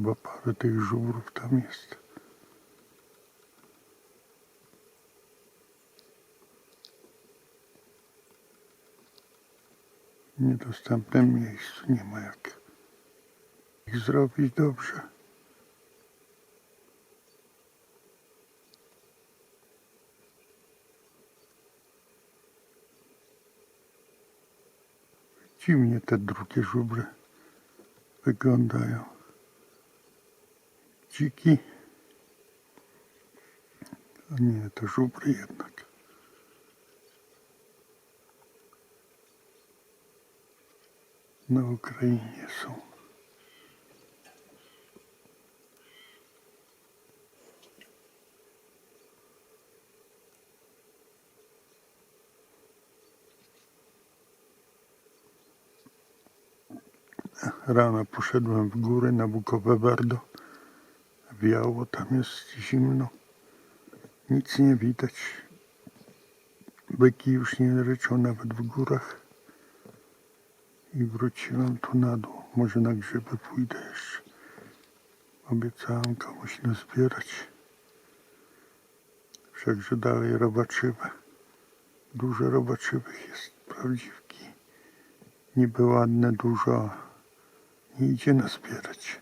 Chyba parę tych żubrów tam jest. W niedostępnym miejscu nie ma jak ich zrobić dobrze. Dziwnie te drugie żubry wyglądają. Dziki. A nie, to żubry jednak. Na Ukrainie są. Rano poszedłem w góry na Bukowe Berdo. Wiało, tam jest zimno. Nic nie widać. Byki już nie ryczą nawet w górach. I wróciłem tu na dół. Może na grzyby pójdę jeszcze. Obiecałem komuś nazbierać. Wszakże dalej robaczywe. Dużo robaczywych jest, prawdziwki. Niby ładne, dużo, nie idzie nazbierać.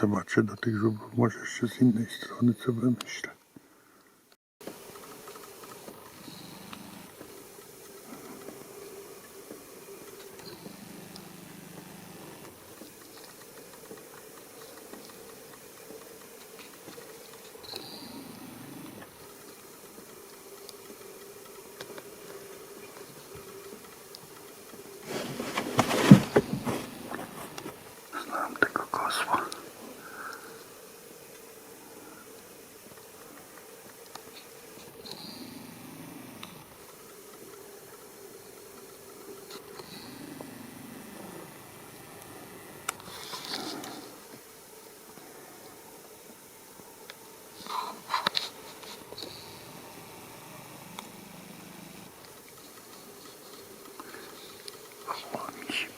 Zobaczę do tych żubrów, może jeszcze z innej strony, co wymyślę. O, mi.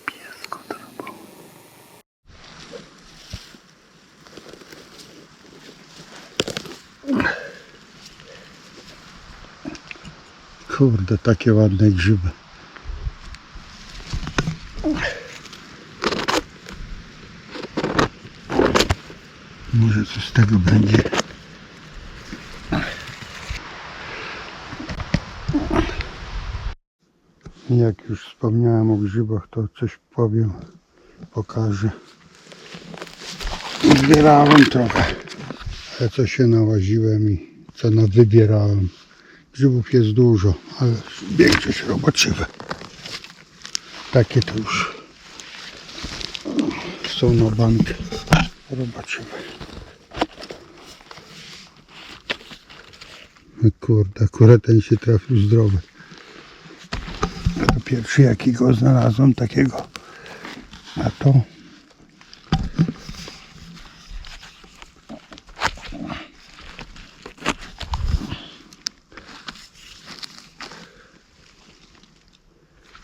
Kurde, takie ładne grzyby. Może coś z tego będzie. Jak już wspomniałem o grzybach, to coś powiem, pokażę. Zbierałem trochę, ale co się nałaziłem i co wybierałem. Grzybów jest dużo, ale większość robaczywe. Takie to już są na bank robaczywe. No Kurde, akurat ten się trafił zdrowy. Pierwszy jakiego znalazłem takiego. A to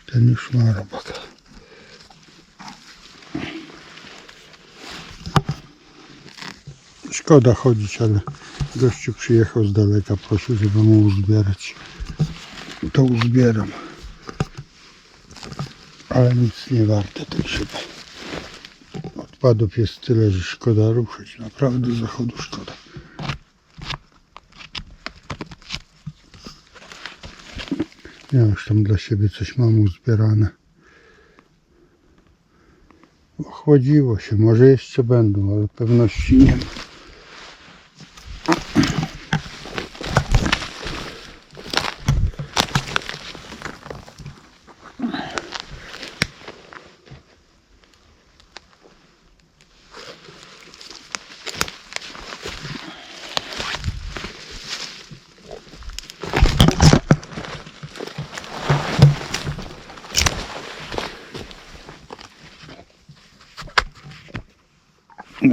ten już ma robaka. Szkoda chodzić, ale gościu przyjechał z daleka, prosił, żeby mu uzbierać. To uzbieram. Ale nic nie warte tej szyby. Odpadów jest tyle, że szkoda ruszyć. Naprawdę zachodu szkoda. Ja już tam dla siebie coś mam uzbierane. Ochłodziło się, może jeszcze będą, ale pewności nie ma.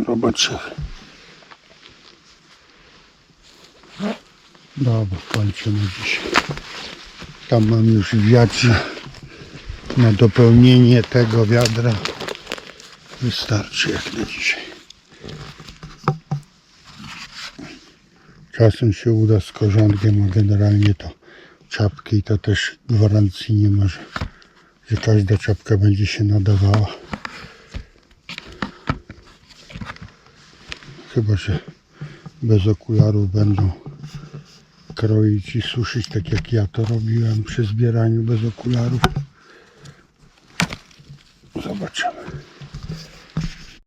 Zobaczymy. Dobra, kończymy dzisiaj. Tam mam już wiatr na dopełnienie tego wiadra. Wystarczy jak na dzisiaj. Czasem się uda z korzonkiem, a generalnie to czapki to też gwarancji nie ma, że, że każda czapka będzie się nadawała. Chyba, że bez okularów będą kroić i suszyć tak jak ja to robiłem przy zbieraniu bez okularów.